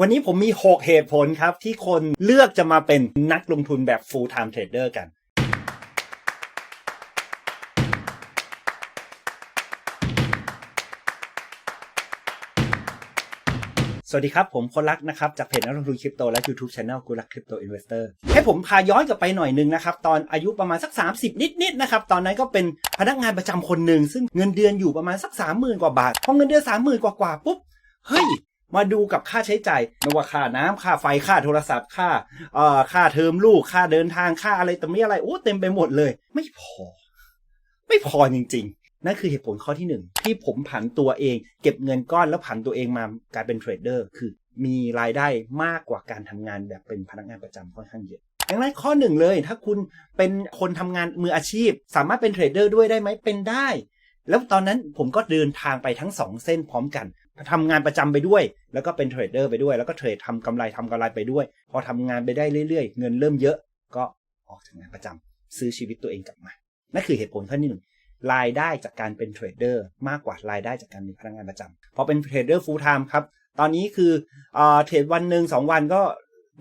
วันนี้ผมมี 6 เหตุผลครับ ที่คนเลือกจะมาเป็นนักลงทุนแบบ full time trader กัน สวัสดีครับ ผมคนรักนะครับ จากเพจนักลงทุนคริปโตและ YouTube Channel กูรักคริปโตอินเวสเตอร์ให้ผมพาย้อนกลับไปหน่อยนึงนะครับ ตอนอายุประมาณสัก 30 นิดๆนะครับ ตอนนั้นก็เป็นพนักงานประจำคนหนึ่งซึ่งเงินเดือนอยู่ประมาณสัก 30,000 กว่าบาทพอเงินเดือน 30,000 กว่าๆปุ๊บเฮ้ย มาดูกับค่าใช้จ่ายไม่ว่าค่าน้ำค่าไฟค่าโทรศัพท์ค่าเอ่อค่าเทอมลูกค่าเดินทางค่าอะไรแต่ไม่อะไรโอ้เต็มไปหมดเลย ไม่พอ ไม่พอจริง ๆ นั่นคือเหตุผลข้อที่หนึ่งที่ผมผันตัวเอง เก็บเงินก้อนแล้วผันตัวเองมากลายเป็นเทรดเดอร์คือมีรายได้มากกว่าการทำงานแบบเป็นพนักงานประจำค่อนข้างเยอะดังนั้นข้อหนึ่งเลย ถ้าคุณเป็นคนทำงานมืออาชีพ สามารถเป็นเทรดเดอร์ด้วยได้ไหมเป็นได้ แล้วตอนนั้นผมก็เดินทางไปทั้งสองเส้นพร้อมกันทำงานประจำไปด้วย แล้วก็เป็นเทรดเดอร์ไปด้วย แล้วก็เทรดทำกำไรทำกำไรไปด้วย พอทำงานไปได้เรื่อยๆ เงินเริ่มเยอะ ก็ออกจากงานประจำซื้อชีวิตตัวเองกลับมา นั่นคือเหตุผลข้อที่หนึ่งรายได้จากการเป็นเทรดเดอร์มากกว่ารายได้จากการเป็นพนักงานประจำพอเป็นเทรดเดอร์ฟูลไทม์ครับ ตอนนี้คือเทรดวันหนึ่งสองวันก็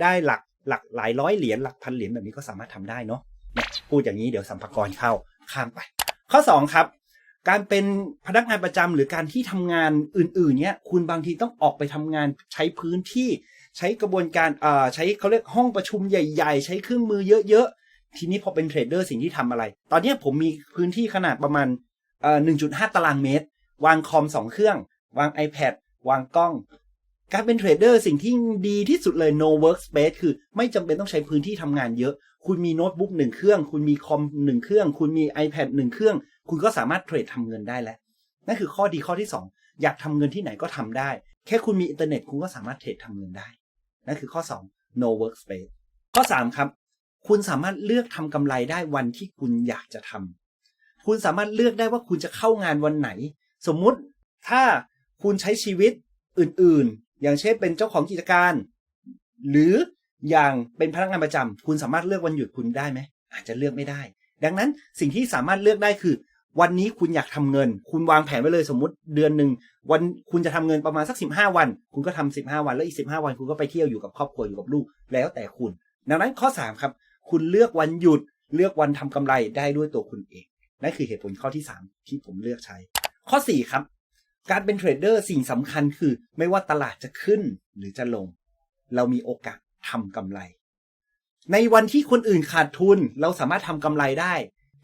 ได้หลักหลักหลายร้อยเหรียญหลักพันเหรียญแบบนี้ก็สามารถทำได้เนาะพูดอย่างนี้เดี๋ยวสัมภาระเข้าข้ามไป ข้อสองครับ การเป็นพนักงานประจำหรือการที่ทำงานอื่น ๆ เนี้ยคุณบางทีต้องออกไปทำงานใช้พื้นที่ใช้กระบวนการอ่อใช้เขาเรียกห้องประชุมใหญ่ ๆ ใช้เครื่องมือเยอะๆ ทีนี้พอเป็นเทรดเดอร์สิ่งที่ทำอะไร ตอนนี้ผมมีพื้นที่ขนาดประมาณเอ่อ1.5ตารางเมตร วางคอมสองเครื่อง วาง iPad วางกล้อง การเป็นเทรดเดอร์สิ่งที่ดีที่สุดเลย no workspace คือไม่จำเป็นต้องใช้พื้นที่ทำงานเยอะ คุณมีโน้ตบุ๊กหนึ่งเครื่อง คุณมีคอมหนึ่งเครื่อง คุณมี iPad หนึ่งเครื่อง คุณก็สามารถเทรดทำเงินได้แล้ว นั่นคือข้อดีข้อที่ 2 อยากทำเงินที่ไหนก็ทำได้ แค่คุณมีอินเทอร์เน็ตคุณก็สามารถเทรดทำเงินได้ นั่นคือข้อ 2 no workspace ข้อ 3 ครับ คุณสามารถเลือกทำกำไรได้วันที่คุณอยากจะทำคุณสามารถเลือกได้ว่าคุณจะเข้างานวันไหน สมมุติถ้าคุณใช้ชีวิตอื่นๆ อย่างเช่นเป็นเจ้าของกิจการ หรืออย่างเป็นพนักงานประจำคุณสามารถเลือกวันหยุดคุณได้ไหมอาจจะเลือกไม่ได้ ดังนั้นสิ่งที่สามารถเลือกได้คือ วันนี้คุณอยากทำเงิน คุณวางแผนไว้เลยสมมติเดือนหนึ่งวันคุณจะทำเงินประมาณสักสิบห้าวัน คุณก็ทำสิบห้าวันแล้วอีกสิบห้าวันคุณก็ไปเที่ยวอยู่กับครอบครัวอยู่กับลูกแล้วแต่คุณ ดังนั้นข้อสามครับ คุณเลือกวันหยุดเลือกวันทำกำไรได้ด้วยตัวคุณเองนั่นคือเหตุผลข้อที่สามที่ผมเลือกใช้ ข้อสี่ครับ การเป็นเทรดเดอร์สิ่งสำคัญคือ ไม่ว่าตลาดจะขึ้นหรือจะลง เรามีโอกาสทำกำไร ในวันที่คนอื่นขาดทุน เราสามารถทำกำไรได้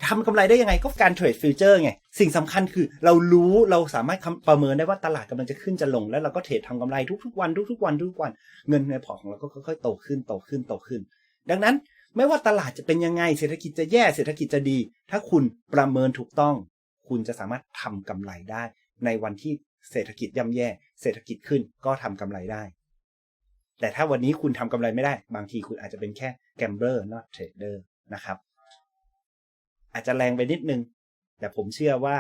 ทำกำไรได้ยังไงก็การเทรดฟิวเจอร์ไง สิ่งสำคัญคือเรารู้เราสามารถประเมินได้ว่าตลาดกำลังจะขึ้นจะลง แล้วเราก็เทรดทำกำไรทุกๆวันทุกๆวันทุกๆวัน เงินในพอร์ตของเราก็ค่อยๆโตขึ้นโตขึ้นโตขึ้น ดังนั้นไม่ว่าตลาดจะเป็นยังไงเศรษฐกิจจะแย่เศรษฐกิจจะดี ถ้าคุณประเมินถูกต้อง คุณจะสามารถทำกำไรได้ ในวันที่เศรษฐกิจย่ำแย่ เศรษฐกิจขึ้นก็ทำกำไรได้ แต่ถ้าวันนี้คุณทำกำไรไม่ได้ บางทีคุณอาจจะเป็นแค่แกมเบอร์ not trader นะครับ อาจจะแรงไปนิดนึง แต่ผมเชื่อว่า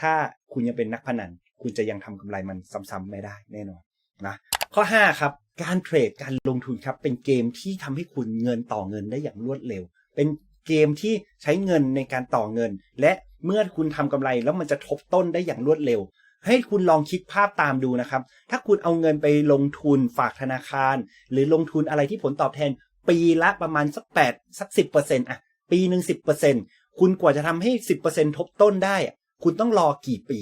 ถ้าคุณยังเป็นนักพนัน คุณจะยังทำกำไรมันซ้ำๆไม่ได้แน่นอนนะข้อ 5 ครับ การเทรดการลงทุนครับ เป็นเกมที่ทำให้คุณเงินต่อเงินได้อย่างรวดเร็ว เป็นเกมที่ใช้เงินในการต่อเงิน และเมื่อคุณทำกำไรแล้วมันจะทบต้นได้อย่างรวดเร็ว ให้คุณลองคิดภาพตามดูนะครับ ถ้าคุณเอาเงินไปลงทุนฝากธนาคาร หรือลงทุนอะไรที่ผลตอบแทน ปีละประมาณสักแปดสักสิบเปอร์เซ็นต์อะปีหนึ่งสิบเปอร์เซ็นต์ คุณกว่าจะทำให้สิบเปอร์เซ็นทบต้นได้ คุณต้องรอกี่ปี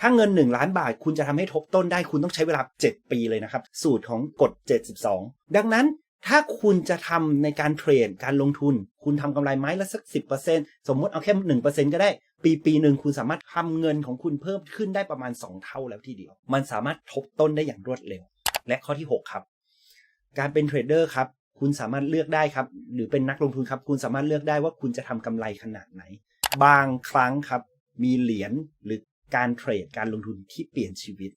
ถ้าเงินหนึ่งล้านบาท คุณจะทำให้ทบต้นได้ คุณต้องใช้เวลาเจ็ดปีเลยนะครับ สูตรของกฎเจ็ดสิบสองดังนั้นถ้าคุณจะทำในการเทรดการลงทุน คุณทำกำไรไม้ละสักสิบเปอร์เซ็นสมมติเอาแค่หนึ่งเปอร์เซ็นก็ได้ ปีปีหนึ่งคุณสามารถทำเงินของคุณเพิ่มขึ้นได้ประมาณ 2 เท่าแล้วทีเดียว มันสามารถทบต้นได้อย่างรวดเร็ว และข้อที่ 6 ครับ การเป็นเทรดเดอร์ครับ คุณสามารถเลือกได้ครับ หรือเป็นนักลงทุนครับ คุณสามารถเลือกได้ว่าคุณจะทำกำไรขนาดไหน บางครั้งครับ มีเหรียญหรือการเทรดการลงทุนที่เปลี่ยนชีวิต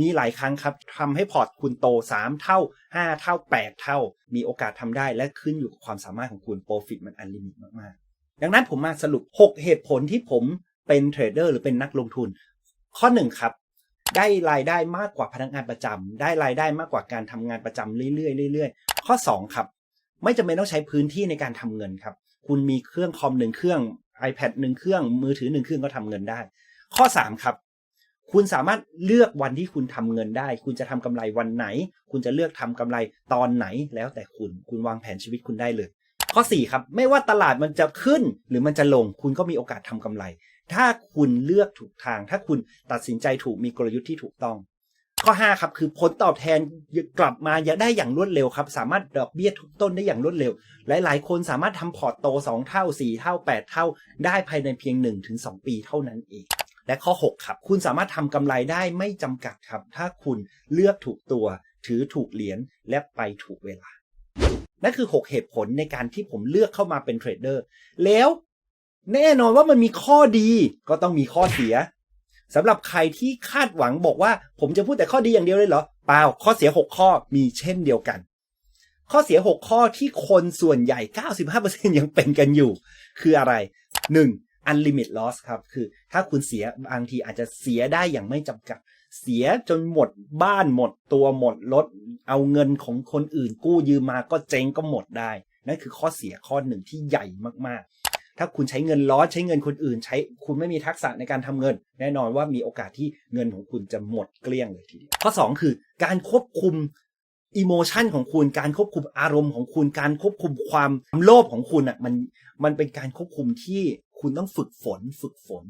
มีหลายครั้งครับทำให้พอร์ตคุณโต 3 เท่า 5 เท่า 8 เท่า มีโอกาสทำได้และขึ้นอยู่กับความสามารถของคุณโปรฟิตมันอันลิมิตมากๆ ดังนั้นผมมาสรุป 6 เหตุผลที่ผมเป็นเทรดเดอร์หรือเป็นนักลงทุน ข้อ 1 ครับ ได้รายได้มากกว่าพนักงานประจำได้รายได้มากกว่าการทำงานประจำเรื่อยๆเรื่อยๆ ข้อ 2 ครับ ไม่จำเป็นต้องใช้พื้นที่ในการทำเงินครับ คุณมีเครื่องคอมหนึ่งเครื่อง iPad หนึ่งเครื่อง มือถือหนึ่งเครื่องก็ทำเงินได้ ข้อ 3 ครับ คุณสามารถเลือกวันที่คุณทำเงินได้ คุณจะทำกำไรวันไหน คุณจะเลือกทำกำไรตอนไหนแล้วแต่คุณ คุณวางแผนชีวิตคุณได้เลย ข้อ 4 ครับ ไม่ว่าตลาดมันจะขึ้นหรือมันจะลง คุณก็มีโอกาสทำกำไร ถ้าคุณเลือกถูกทาง ถ้าคุณตัดสินใจถูกมีกลยุทธ์ที่ถูกต้อง ข้อ 5 ครับคือผลตอบแทนกลับมาอย่าได้อย่างรวดเร็วครับ สามารถดอกเบี้ยทุกต้นได้อย่างรวดเร็ว หลาย ๆ คนสามารถทำพอร์ตโต 2 เท่า 4 เท่า 8 เท่า ได้ภายในเพียง 1-2 ปีเท่านั้นเองและข้อ 6 ครับ คุณสามารถทำกำไรได้ไม่จำกัดครับ ถ้าคุณเลือกถูกตัว ถือถูกเหรียญและไปถูกเวลา นั่นคือ 6 เหตุผลในการที่ผมเลือกเข้ามาเป็นเทรดเดอร์ แล้ว แน่นอนว่ามันมีข้อดีก็ต้องมีข้อเสียสำหรับใครที่คาดหวังบอกว่า ผมจะพูดแต่ข้อดีอย่างเดียวเลยเหรอเปล่าข้อเสีย 6 ข้อมีเช่นเดียวกัน ข้อเสีย 6 ข้อที่คนส่วนใหญ่ 95%ยังเป็นกันอยู่ คืออะไร 1. unlimit loss ครับ คือถ้าคุณเสียบางทีอาจจะเสียได้อย่างไม่จำกัด เสียจนหมดบ้านหมดตัวหมดรถเอาเงินของคนอื่นกู้ยืมมาก็เจ๊งก็หมดได้ นั่นคือข้อเสียข้อหนึ่งที่ใหญ่มากๆ ถ้าคุณใช้เงินล้อใช้เงินคนอื่น ใช้คุณไม่มีทักษะในการทำเงิน แน่นอนว่ามีโอกาสที่เงินของคุณจะหมดเกลี้ยงเลยทีเดียวข้อ2คือ การควบคุมอิโมชันของคุณการควบคุมอารมณ์ของคุณการควบคุมความโลภของคุณอะมันมันเป็นการควบคุมที่คุณต้องฝึกฝนฝึกฝน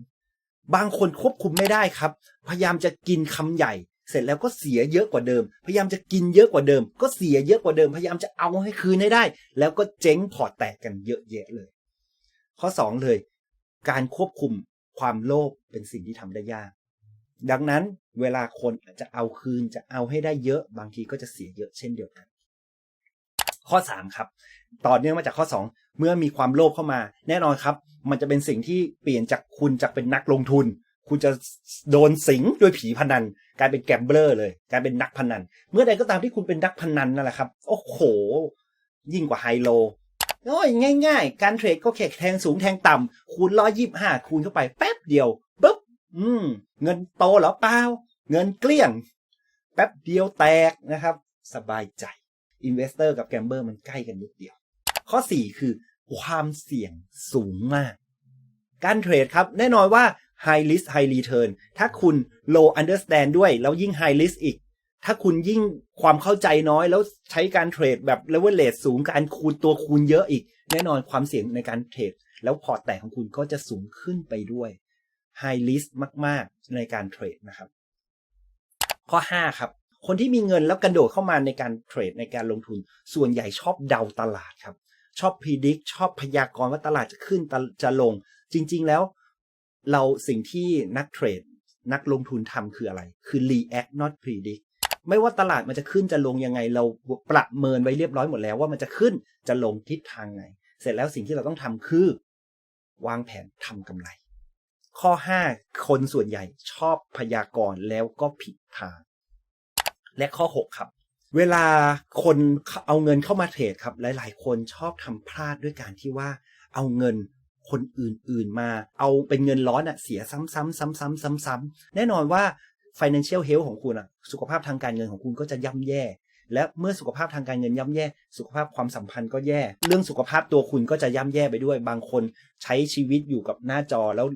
บางคนควบคุมไม่ได้ครับ พยายามจะกินคำใหญ่ เสร็จแล้วก็เสียเยอะกว่าเดิม พยายามจะกินเยอะกว่าเดิม ก็เสียเยอะกว่าเดิม พยายามจะเอาให้คืนให้ได้ แล้วก็เจ๊งพอแตกกันเยอะแยะเลย ข้อ2เลย การควบคุมความโลภเป็นสิ่งที่ทำได้ยาก ดังนั้นเวลาคนจจะเอาคืนจะเอาให้ได้เยอะบางทีก็จะเสียเยอะเช่นเดียวกัน ข้อ3ครับ ต่อเนื่องมาจากข้อ 2 เมื่อมีความโลภเข้ามา แน่นอนครับ มันจะเป็นสิ่งที่เปลี่ยนจากคุณจากเป็นนักลงทุน คุณจะโดนสิงด้วยผีพนันกลายเป็นแกมเบลอร์เลยกลายเป็นนักพนัน เมื่อใดก็ตามที่คุณเป็นนักพนันนั่นแหละครับ โอ้โห ยิ่งกว่าไฮโล โอ้ยง่ายๆ การเทรดก็แค่แทงสูงแทงต่ำคูณร้อยยี่ห้าคูณเข้าไปแป๊บเดียวปุ๊บอืม เงินโตหรอเปล่า เงินเกลี้ยง แป๊บเดียวแตกนะครับ สบายใจอินเวสเตอร์กับแกมเบอร์มันใกล้กันนิดเดียว ข้อ 4 คือ ความเสี่ยงสูงมาก การเทรดครับ แน่นอนว่า high risk high return ถ้าคุณ low understand ด้วย แล้วยิ่ง high risk อีก ถ้าคุณยิ่งความเข้าใจน้อยแล้วใช้การเทรดแบบ leverage สูงการคูณตัวคูณเยอะอีก แน่นอนความเสี่ยงในการเทรดแล้วพอแตกของคุณก็จะสูงขึ้นไปด้วย high risk มาก ๆ ในการเทรดนะครับ ข้อ 5 ครับ คนที่มีเงินแล้วกระโดดเข้ามาในการเทรดในการลงทุน ส่วนใหญ่ชอบเดาตลาดครับ ชอบพิจิกชอบพยากรณ์ว่าตลาดจะขึ้นจะลง จริง ๆ แล้ว เราสิ่งที่นักเทรดนักลงทุนทำคืออะไร คือ react not predict ไม่ว่าตลาดมันจะขึ้นจะลงยังไง เราประเมินไว้เรียบร้อยหมดแล้วว่ามันจะขึ้นจะลงทิศทางไง เสร็จแล้วสิ่งที่เราต้องทำคือ วางแผนทำกำไร ข้อ 5 คนส่วนใหญ่ชอบพยากรณ์แล้วก็ผิดทาง และข้อ 6 ครับ เวลาคนเอาเงินเข้ามาเทรดครับ หลาย ๆ คนชอบทำพลาดด้วยการที่ว่าเอาเงินคนอื่นๆมา เอาเป็นเงินร้อนอะเสียซ้ำๆซ้ำๆซ้ำๆแน่นอนว่า financial health ของคุณอะสุขภาพทางการเงินของคุณก็จะย่ำแย่ และเมื่อสุขภาพทางการเงินย่ำแย่ สุขภาพความสัมพันธ์ก็แย่ เรื่องสุขภาพตัวคุณก็จะย่ำแย่ไปด้วย บางคนใช้ชีวิตอยู่กับหน้าจอแล้ว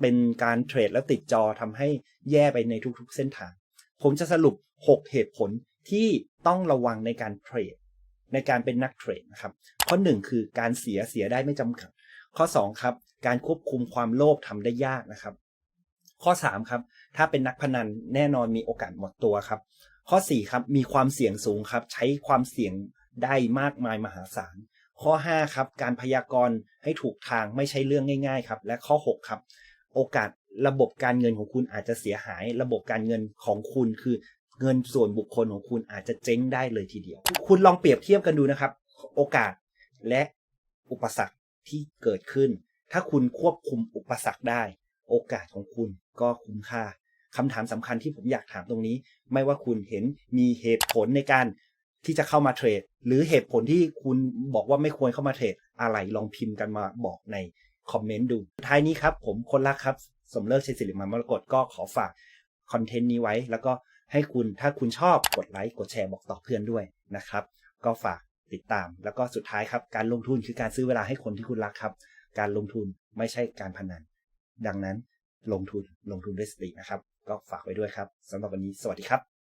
เป็นการเทรดแล้วติดจอทำให้แย่ไปในทุกๆ เส้นทาง ผมจะสรุป 6 เหตุผลที่ต้องระวังในการเทรด ในการเป็นนักเทรดนะครับ ข้อ 1 คือการเสียเสียได้ไม่จำกัด ข้อ 2 ครับ การควบคุมความโลภทำได้ยากนะครับ ข้อ 3 ครับ ถ้าเป็นนักพนันแน่นอนมีโอกาสหมดตัวครับ ข้อ 4 ครับ มีความเสี่ยงสูงครับ ใช้ความเสี่ยงได้มากมายมหาศาล ข้อ 5 ครับ การพยากรณ์ให้ถูกทางไม่ใช่เรื่องง่าย ๆ ครับ และข้อ 6 ครับ โอกาสระบบการเงินของคุณอาจจะเสียหาย ระบบการเงินของคุณคือเงินส่วนบุคคลของคุณอาจจะเจ๊งได้เลยทีเดียว คุณลองเปรียบเทียบกันดูนะครับ โอกาสและอุปสรรคที่เกิดขึ้น ถ้าคุณควบคุมอุปสรรคได้ โอกาสของคุณก็คุ้มค่าคำถามสำคัญที่ผมอยากถามตรงนี้ ไม่ว่าคุณเห็นมีเหตุผลในการที่จะเข้ามาเทรด หรือเหตุผลที่คุณบอกว่าไม่ควรเข้ามาเทรดอะไรลองพิมพ์กันมาบอกในคอมเมนต์ดูท้ายนี้ครับ ผมคนรักครับ สมเลิกชัยศิริมามรกตก็ขอฝากคอนเทนต์นี้ไว้ แล้วก็ให้คุณถ้าคุณชอบกดไลค์กดแชร์บอกต่อเพื่อนด้วยนะครับ ก็ฝากติดตาม แล้วก็สุดท้ายครับ การลงทุนคือการซื้อเวลาให้คนที่คุณรักครับ การลงทุนไม่ใช่การพนัน ดังนั้นลงทุนลงทุนด้วยสตินะครับ ก็ฝากไว้ด้วยครับสำหรับวันนี้สวัสดีครับ